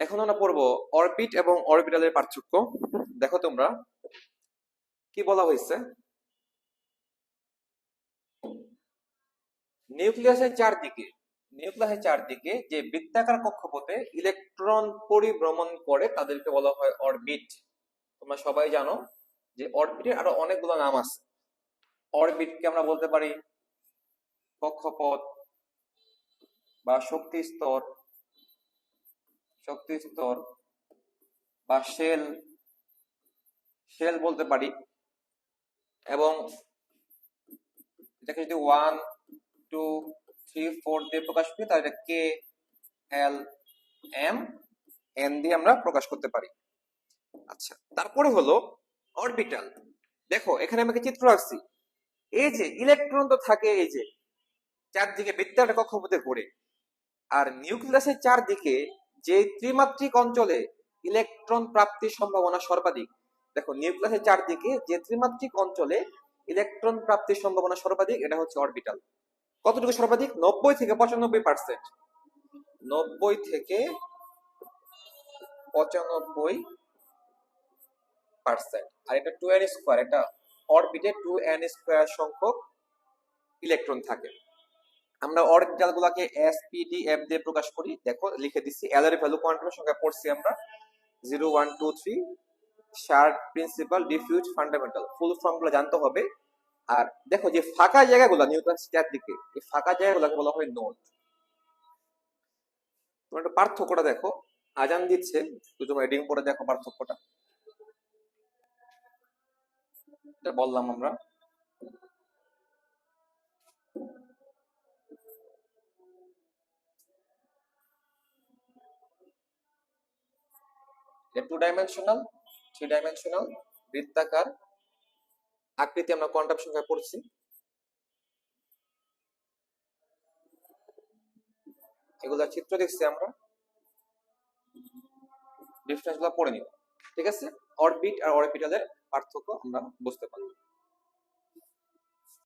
এখন আমরা পড়ব অরবিট এবং অরবিটালের পার্থক্য। দেখো তোমরা, কি বলা হয়েছে? নিউক্লিয়াসের চারদিকে নিউক্লিয়াসের চারদিকে যে বৃত্তাকার কক্ষপথে ইলেকট্রন পরিভ্রমণ করে তাদেরকে বলা হয় অরবিট। তোমরা সবাই জানো যে অরবিটের আরও অনেকগুলো নাম আছে। অরবিটকে আমরা বলতে পারি কক্ষপথ বা শক্তি স্তর শক্তি স্তর বা শেল শেল বলতে পারি। এবং এটাকে যদি ওয়ান টু থ্রি ফোর দিয়ে প্রকাশ করি, তাহলে কে এল এম এন দিয়ে আমরা প্রকাশ করতে পারি। আচ্ছা তারপরে হলো অরবিটাল দেখো, এখানে আমি একটা চিত্র রাখছি এই যে ইলেকট্রন তো থাকে এই যে, চারদিকে, বৃত্তাকার কক্ষপথে ঘুরে আর নিউক্লিয়াসের চারদিকে যে ত্রিমাত্রিক অঞ্চলে ইলেকট্রন প্রাপ্তির সম্ভাবনা সর্বাধিক, দেখো নিউক্লিয়াসের চারদিকে যে ত্রিমাত্রিক অঞ্চলে ইলেকট্রন প্রাপ্তির সম্ভাবনা সর্বাধিক, এটা হচ্ছে অরবিটাল। কতটুকু সর্বাধিক? নব্বই থেকে পঁচানব্বই পার্সেন্ট। নব্বই থেকে পঁচানব্বই পার্সেন্ট। আর এটা টু এন স্কোয়ার, এটা অরবিটে টু এন স্কোয়ার সংখ্যক ইলেকট্রন থাকে। আমরা অরবিটাল গুলাকে এস পি ডি এফ দিয়ে প্রকাশ করি। দেখো, লিখে দিচ্ছি এল এর ভ্যালু কোয়ান্টামের সংখ্যা পড়ছি আমরা। Zero one two three sharp principal diffuse fundamental full ফর্মগুলো জানতে হবে। আর দেখো যে ফাঁকা জায়গাগুলো নিউটন স্টার দিকে এই ফাঁকা জায়গাগুলোকে বলা হয় নোট তোমরা একটু পার্থক্যটা দেখো, আজান দিচ্ছে তোমরা রিডিং পড়ে দেখো পার্থক্যটা। এটা বললাম আমরা। টু ডাইমেনশনাল থ্রি ডাইমেনশনাল বৃত্তাকার, আকৃতি আমরা কোয়ান্টাম সংখ্যায় পড়ছি। এগুলা চিত্র দেখছি আমরা। ডিফারেন্সগুলো পড়ে নিব। ঠিক আছে? অরবিট আর অরবিটালের পার্থক্য আমরা বুঝতে পারলাম।